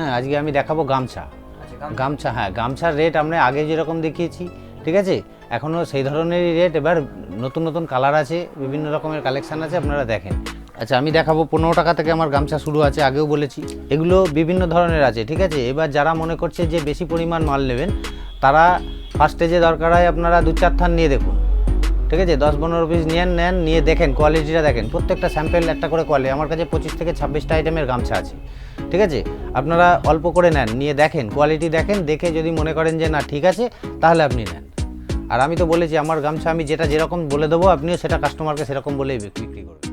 হ্যাঁ আজকে আমি দেখাবো গামছা। আচ্ছা গামছা। হ্যাঁ গামছার রেট আমরা আগে যেরকম দেখিয়েছি ঠিক আছে? এখনও সেই ধরনেরই রেট এবার নতুন নতুন কালার আছে বিভিন্ন রকমের কালেকশান আছে আপনারা দেখেন। আচ্ছা আমি দেখাবো পনেরো টাকা থেকে আমার গামছা শুরু আছে আগেও বলেছি। এগুলো বিভিন্ন ধরনের আছে ঠিক আছে? এবার যারা মনে করছে যে বেশি পরিমাণ মাল নেবেন তারা ফার্স্টে যে দরকার হয় আপনারা দু চার থান নিয়ে দেখুন। ঠিক আছে? দশ পনেরো পিস নেন নেন, নিয়ে দেখেন কোয়ালিটিটা দেখেন। প্রত্যেকটা স্যাম্পেল একটা করে কোয়ালিটি আমার কাছে পঁচিশ থেকে ছাব্বিশটা আইটেমের গামছা আছে। ঠিক আছে? আপনারা অল্প করে নেন, নিয়ে দেখেন কোয়ালিটি দেখেন, দেখে যদি মনে করেন যে না, ঠিক আছে, তাহলে আপনি নেন। আর আমি তো বলেছি, আমার গামছা আমি যেটা যেরকম বলে দেবো, আপনিও সেটা কাস্টমারকে সেরকম বলেই বিক্রি করবেন।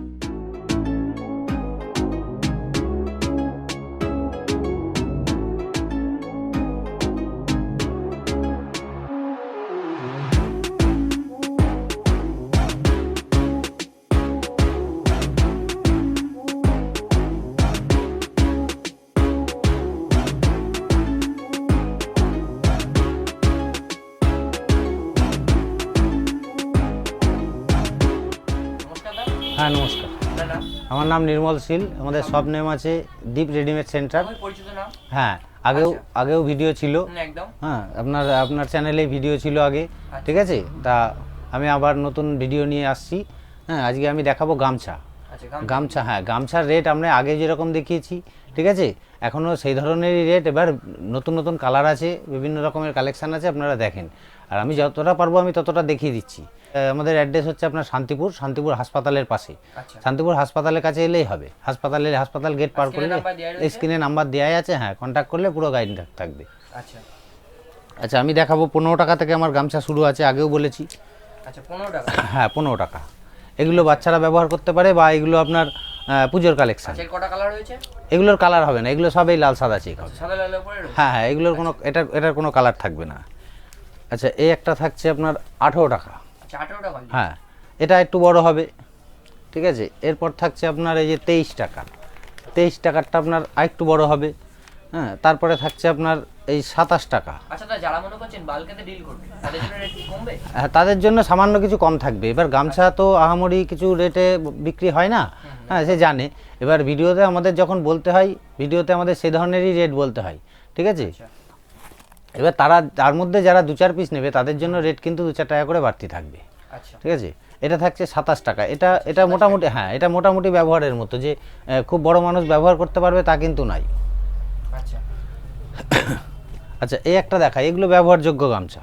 হ্যাঁ নমস্কার। আমার নাম নির্মল শীল আমাদের সব নেম আছে দীপ রেডিমেড সেন্টার হ্যাঁ আগেও আচ্ছা। আগেও ভিডিও ছিল। হ্যাঁ আপনার আপনার চ্যানেলে ভিডিও ছিল আগে। ঠিক আছে? তা আমি আবার নতুন ভিডিও নিয়ে আসছি। হ্যাঁ আজকে আমি দেখাবো গামছা। আচ্ছা গামছা। হ্যাঁ গামছার রেট আমরা আগে যেরকম দেখিয়েছি। ঠিক আছে? এখনও সেই ধরনেরই রেট এবার নতুন নতুন কালার আছে বিভিন্ন রকমের কালেকশান আছে আপনারা দেখেন। আর আমি যতটা পারব আমি ততটা দেখিয়ে দিচ্ছি। আমাদের অ্যাড্রেস হচ্ছে আপনার শান্তিপুর শান্তিপুর হাসপাতালের পাশে। আচ্ছা। শান্তিপুর হাসপাতালের কাছে এলেই হবে। হাসপাতালের হাসপাতাল গেট পার নাম্বার স্ক্রিনে নাম্বার দেওয়াই আছে হ্যাঁ কন্ট্যাক্ট করলে পুরো গাইড থাকবে। আচ্ছা। আচ্ছা আমি দেখাবো পনেরো টাকা থেকে আমার গামছা শুরু আছে আগেও বলেছি। আচ্ছা পনেরো টাকা। হ্যাঁ পনেরো টাকা। এগুলো বাচ্চারা ব্যবহার করতে পারে বা এগুলো আপনার পুজোর কালেকশান আচ্ছা রয়েছে? এগুলোর কালার হবে না এগুলো সবই লাল সাদা চেক হবে। হ্যাঁ হ্যাঁ এগুলোর কোনো এটার এটার কোনো কালার থাকবে না। আচ্ছা এই একটা থাকছে আপনার আঠেরো টাকা। আচ্ছা আঠেরো টাকা হ্যাঁ এটা একটু বড় হবে ঠিক আছে? এরপর থাকছে আপনার এই যে তেইশ টাকা। তেইশ টাকারটা আপনার আরেকটু বড় হবে হ্যাঁ তারপরে থাকছে আপনার এই সাতাশ টাকা। আচ্ছা হ্যাঁ তাদের জন্য সামান্য কিছু কম থাকবে। এবার গামছা তো আহামরি কিছু রেটে বিক্রি হয় না। হ্যাঁ সে জানে। এবার ভিডিওতে আমাদের যখন বলতে হয় ভিডিওতে আমাদের সেই ধরনেরই রেট বলতে হয় ঠিক আছে? আচ্ছা। এবার তারা তার মধ্যে যারা দু চার পিস নেবে তাদের জন্য রেট কিন্তু দু চার টাকা করে বাড়তি থাকবে। আচ্ছা। ঠিক আছে? এটা থাকছে সাতাশ টাকা। এটা এটা মোটামুটি হ্যাঁ এটা মোটামুটি ব্যবহারের মতো যে খুব বড় মানুষ ব্যবহার করতে পারবে তা কিন্তু নাই। আচ্ছা। আচ্ছা এই একটা দেখা এগুলো ব্যবহারযোগ্য গামছা।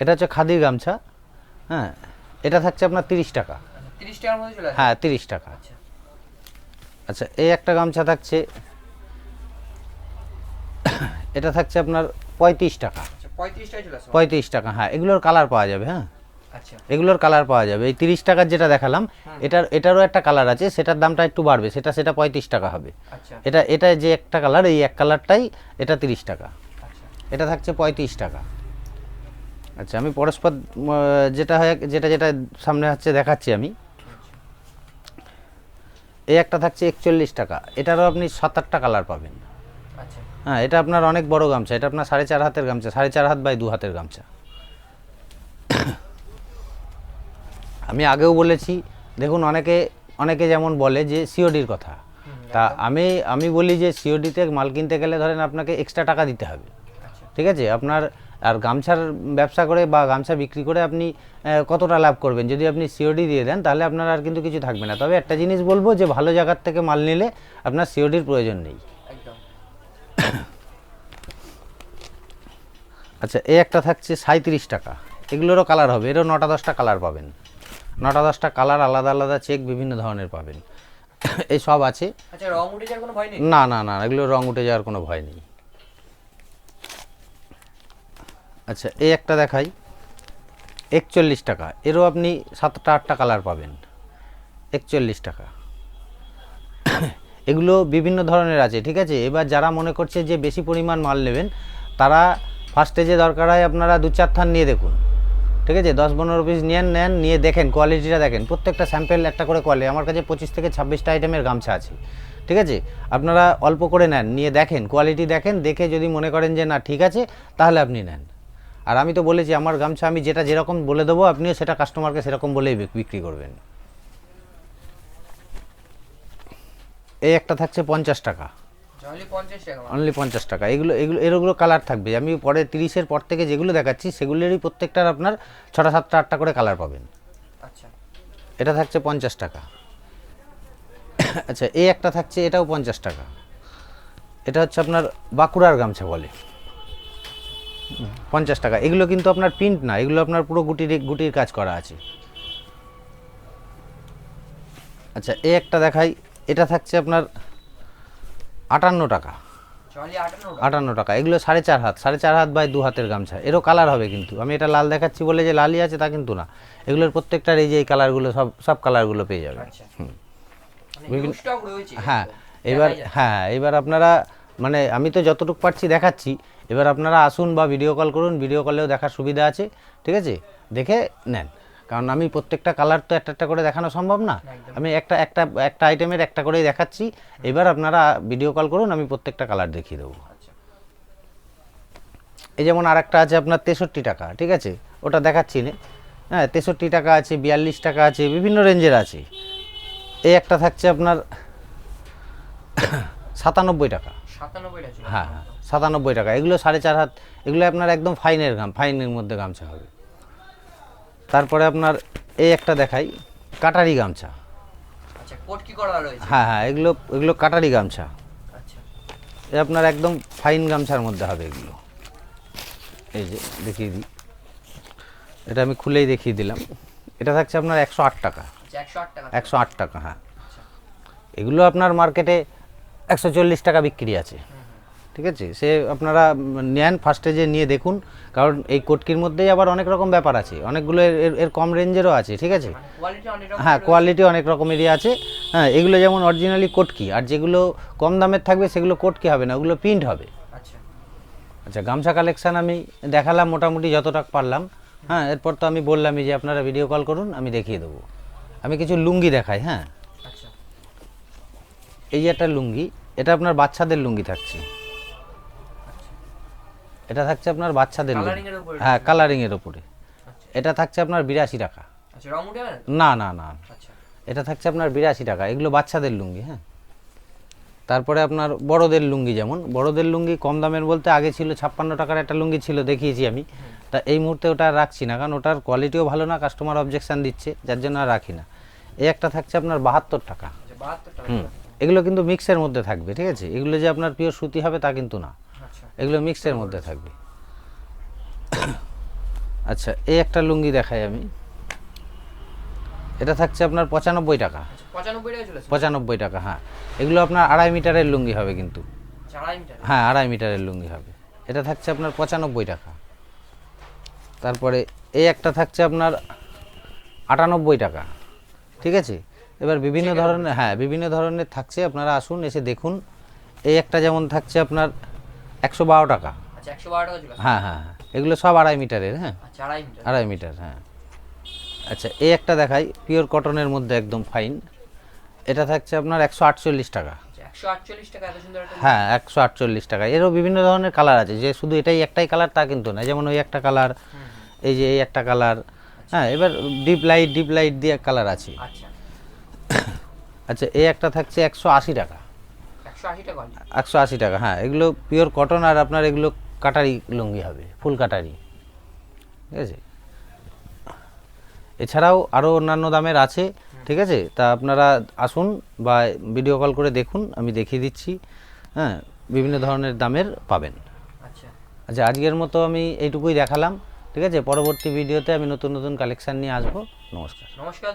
এটা হচ্ছে খাদির গামছা হ্যাঁ এটা থাকছে আপনার তিরিশ টাকা। তিরিশ টাকার মধ্যে হ্যাঁ তিরিশ টাকা। আচ্ছা। আচ্ছা এই একটা গামছা থাকছে এটা থাকছে আপনার পঁয়ত্রিশ টাকা। আচ্ছা পঁয়ত্রিশ টাকা হ্যাঁ এগুলোর কালার পাওয়া যাবে হ্যাঁ। আচ্ছা। এগুলোর কালার পাওয়া যাবে। এই তিরিশ টাকার যেটা দেখালাম এটার এটারও একটা কালার আছে সেটার দামটা একটু বাড়বে সেটা সেটা পঁয়ত্রিশ টাকা হবে। আচ্ছা। এটা এটা যে একটা কালার এই এক কালারটাই এটা তিরিশ টাকা। এটা থাকছে পঁয়ত্রিশ টাকা। আচ্ছা আমি পরস্পর যেটা হয় যেটা যেটা সামনে হচ্ছে দেখাচ্ছি আমি। এই একটা থাকছে একচল্লিশ টাকা। এটারও আপনি সাত আটটা কালার পাবেন। হ্যাঁ এটা আপনার অনেক বড় গামছা। এটা আপনার সাড়ে চার হাতের গামছা সাড়ে চার হাত বাই দু হাতের গামছা। আমি আগেও বলেছি দেখুন অনেকে অনেকে যেমন বলে যে সিওডির কথা। তা আমি আমি বলি যে সিওডিতে মাল কিনতে গেলে ধরেন আপনাকে এক্সট্রা টাকা দিতে হবে। আচ্ছা। ঠিক আছে? আপনার আর গামছার ব্যবসা করে বা গামছা বিক্রি করে আপনি কতটা লাভ করবেন? যদি আপনি সিওডি দিয়ে দেন তাহলে আপনার আর কিন্তু কিছু থাকবে না। তবে একটা জিনিস বলব যে ভালো জায়গার থেকে মাল নিলে আপনার সিওডির প্রয়োজন নেই একদম আচ্ছা এই একটা থাকছে সাঁত্রিশ টাকা। এগুলোরও কালার হবে এরও নটা দশটা কালার পাবেন। নটা দশটা কালার আলাদা আলাদা চেক বিভিন্ন ধরনের পাবেন। এই সব আছে। আচ্ছা না না না এগুলো রং উঠে যাওয়ার কোনো ভয় নেই। আচ্ছা এই একটা দেখাই। একচল্লিশ টাকা এরও আপনি সাতটা আটটা কালার পাবেন। একচল্লিশ টাকা। এগুলো বিভিন্ন ধরনের আছে ঠিক আছে? এবার যারা মনে করছে যে বেশি পরিমাণ মাল নেবেন তারা ফার্স্টে যে দরকার হয় আপনারা দু চার থান নিয়ে দেখুন। ঠিক আছে? দশ পনেরো পিস নেন নেন, নিয়ে দেখেন কোয়ালিটিটা দেখেন। প্রত্যেকটা স্যাম্পেল একটা করে কোয়ালিটি আমার কাছে পঁচিশ থেকে ছাব্বিশটা আইটেমের গামছা আছে। ঠিক আছে? আপনারা অল্প করে নেন, নিয়ে দেখেন কোয়ালিটি দেখেন, দেখে যদি মনে করেন যে না, ঠিক আছে, তাহলে আপনি নেন। আর আমি তো বলেছি, আমার গামছা আমি যেটা যেরকম বলে দেবো, আপনিও সেটা কাস্টমারকে সেরকম বলেই বিক্রি করবেন। এই একটা থাকছে পঞ্চাশ টাকা। অনলি পঞ্চাশ টাকা এগুলো এগুলো এরগুলো কালার থাকবে। আমি পরে তিরিশের পর থেকে যেগুলো দেখাচ্ছি সেগুলোরই প্রত্যেকটার আপনার ছটা সাতটা আটটা করে কালার পাবেন। আচ্ছা। এটা থাকছে পঞ্চাশ টাকা। আচ্ছা এই একটা থাকছে এটাও পঞ্চাশ টাকা। এটা হচ্ছে আপনার বাঁকুড়ার গামছা বলে। পঞ্চাশ টাকা। এগুলো কিন্তু আপনার প্রিন্ট না এগুলো আপনার পুরো গুটির গুটির কাজ করা আছে। আচ্ছা এই একটা দেখাই। এটা থাকছে আপনার আটান্ন টাকা। আটান্ন টাকা। এগুলো সাড়ে চার হাত সাড়ে চার হাত বাই দু হাতের গামছা। এরও কালার হবে কিন্তু। আমি এটা লাল দেখাচ্ছি বলে যে লালই আছে তা কিন্তু না। এগুলোর প্রত্যেকটার এই যে এই কালারগুলো সব সব কালারগুলো পেয়ে যাবে আচ্ছা। মানে হ্যাঁ এবার হ্যাঁ এবার আপনারা মানে আমি তো যতটুকু পারছি দেখাচ্ছি এবার আপনারা আসুন বা ভিডিও কল করুন ভিডিও কলেও দেখার সুবিধা আছে ঠিক আছে? দেখে নেন। কারণ আমি প্রত্যেকটা কালার তো একটা একটা করে দেখানো সম্ভব না। আমি একটা একটা একটা আইটেমের একটা করেই দেখাচ্ছি। এবার আপনারা ভিডিও কল করুন আমি প্রত্যেকটা কালার দেখিয়ে দেবো। আচ্ছা। এই যেমন আরেকটা আছে আপনার তেষট্টি টাকা ঠিক আছে? ওটা দেখাচ্ছি না। হ্যাঁ তেষট্টি টাকা আছে বিয়াল্লিশ টাকা আছে বিভিন্ন রেঞ্জের আছে। এই একটা থাকছে আপনার সাতানব্বই টাকা। সাতানব্বই টাকা হ্যাঁ হ্যাঁ সাতানব্বই টাকা। এগুলো সাড়ে চার হাত এগুলো আপনার একদম ফাইনের গাম ফাইনের মধ্যে গামছা হবে। তারপরে আপনার এই একটা দেখাই কাটারি গামছা। আচ্ছা হ্যাঁ হ্যাঁ এগুলো এগুলো কাটারি গামছা। আচ্ছা। এ আপনার একদম ফাইন গামছার মধ্যে হবে এগুলো। এই যে দেখিয়ে দিই। এটা আমি খুলেই দেখিয়ে দিলাম। এটা থাকছে আপনার একশো আট টাকা। আচ্ছা একশো আট টাকা একশো আট টাকা হ্যাঁ। এগুলো আপনার মার্কেটে একশো চল্লিশ টাকা বিক্রি আছে। ঠিক আছে? সে আপনারা নেন ফার্স্টে যে নিয়ে দেখুন কারণ এই কোটকির মধ্যেই আবার অনেক রকম ব্যাপার আছে। অনেকগুলো এর- এর কম রেঞ্জেরও আছে ঠিক আছে? মানে হ্যাঁ কোয়ালিটি অনেক রকমেরই আছে। হ্যাঁ এগুলো যেমন অরিজিনালি কোটকি আর যেগুলো কম দামের থাকবে সেগুলো কোটকি হবে না ওগুলো প্রিন্ট হবে। আচ্ছা। আচ্ছা গামছা কালেকশান আমি দেখালাম মোটামুটি যতটা পারলাম। হ্যাঁ এরপর তো আমি বললামই যে আপনারা ভিডিও কল করুন আমি দেখিয়ে দেবো। আমি কিছু লুঙ্গি দেখাই হ্যাঁ? আচ্ছা। এই যে একটা লুঙ্গি এটা আপনার বাচ্চাদের লুঙ্গি থাকছে। এটা থাকছে আপনার বাচ্চাদের লুঙ্গি কালারিং এর উপরে হ্যাঁ আচ্ছা। এটা থাকছে আপনার বিরাশি টাকা। আচ্ছা না না না আচ্ছা। এটা থাকছে আপনার বিরাশি টাকা। এগুলো বাচ্চাদের লুঙ্গি হ্যাঁ। তারপরে আপনার বড়দের লুঙ্গি যেমন। বড়দের লুঙ্গি কম দামের বলতে আগে ছিল ছাপ্পান্ন টাকার একটা লুঙ্গি ছিল দেখিয়েছি আমি। তা এই মুহূর্তে ওটা রাখছি না কারণ ওটার কোয়ালিটিও ভালো না কাস্টমার অবজেকশান দিচ্ছে যার জন্য আর রাখি না। এই একটা থাকছে আপনার বাহাত্তর টাকা। হুম। এগুলো কিন্তু মিক্সের মধ্যে থাকবে ঠিক আছে? এগুলো যে আপনার প্রিয় সুতি হবে তা কিন্তু না। এগুলো মিক্সের মধ্যে থাকবে। আচ্ছা এই একটা লুঙ্গি দেখাই আমি। এটা থাকছে আপনার পঁচানব্বই টাকা। আচ্ছা পঁচানব্বই টাকা হ্যাঁ। এগুলো আপনার আড়াই মিটারের লুঙ্গি হবে কিন্তু। আচ্ছা হ্যাঁ আড়াই মিটারের লুঙ্গি হবে। এটা থাকছে আপনার পঁচানব্বই টাকা। তারপরে এই একটা থাকছে আপনার আটানব্বই টাকা। ঠিক আছে? এবার বিভিন্ন ধরনের হ্যাঁ বিভিন্ন ধরনের থাকছে। আপনারা আসুন এসে দেখুন। এই একটা যেমন থাকছে আপনার একশো বারো টাকা। আচ্ছা হ্যাঁ হ্যাঁ হ্যাঁ। এগুলো সব আড়াই মিটারের হ্যাঁ। আচ্ছা আড়াই মিটার। হ্যাঁ। আচ্ছা এই একটা দেখাই পিওর কটনের মধ্যে একদম ফাইন। এটা থাকছে আপনার একশো আটচল্লিশ টাকা। আচ্ছা হ্যাঁ একশো আটচল্লিশ টাকা। এরও বিভিন্ন ধরনের কালার আছে। যে শুধু এটাই একটাই কালার তা কিন্তু না। যেমন ওই একটা কালার এই যে এই একটা কালার হ্যাঁ এবার ডিপ লাইট ডিপ লাইট দিয়ে কালার আছে। আচ্ছা। আচ্ছা এই একটা থাকছে একশো আশি টাকা। একশো আশি টাকা হ্যাঁ এগুলো পিওর কটন আর আপনার এগুলো কাটারি লুঙ্গি হবে ফুল কাটারি। ঠিক আছে? এছাড়াও আরও অন্যান্য দামের আছে ঠিক আছে? তা আপনারা আসুন বা ভিডিও কল করে দেখুন আমি দেখিয়ে দিচ্ছি হ্যাঁ বিভিন্ন ধরনের দামের পাবেন। আচ্ছা। আচ্ছা আজকের মতো আমি এইটুকুই দেখালাম ঠিক আছে? পরবর্তী ভিডিওতে আমি নতুন নতুন কালেকশান নিয়ে আসব। নমস্কার। নমস্কার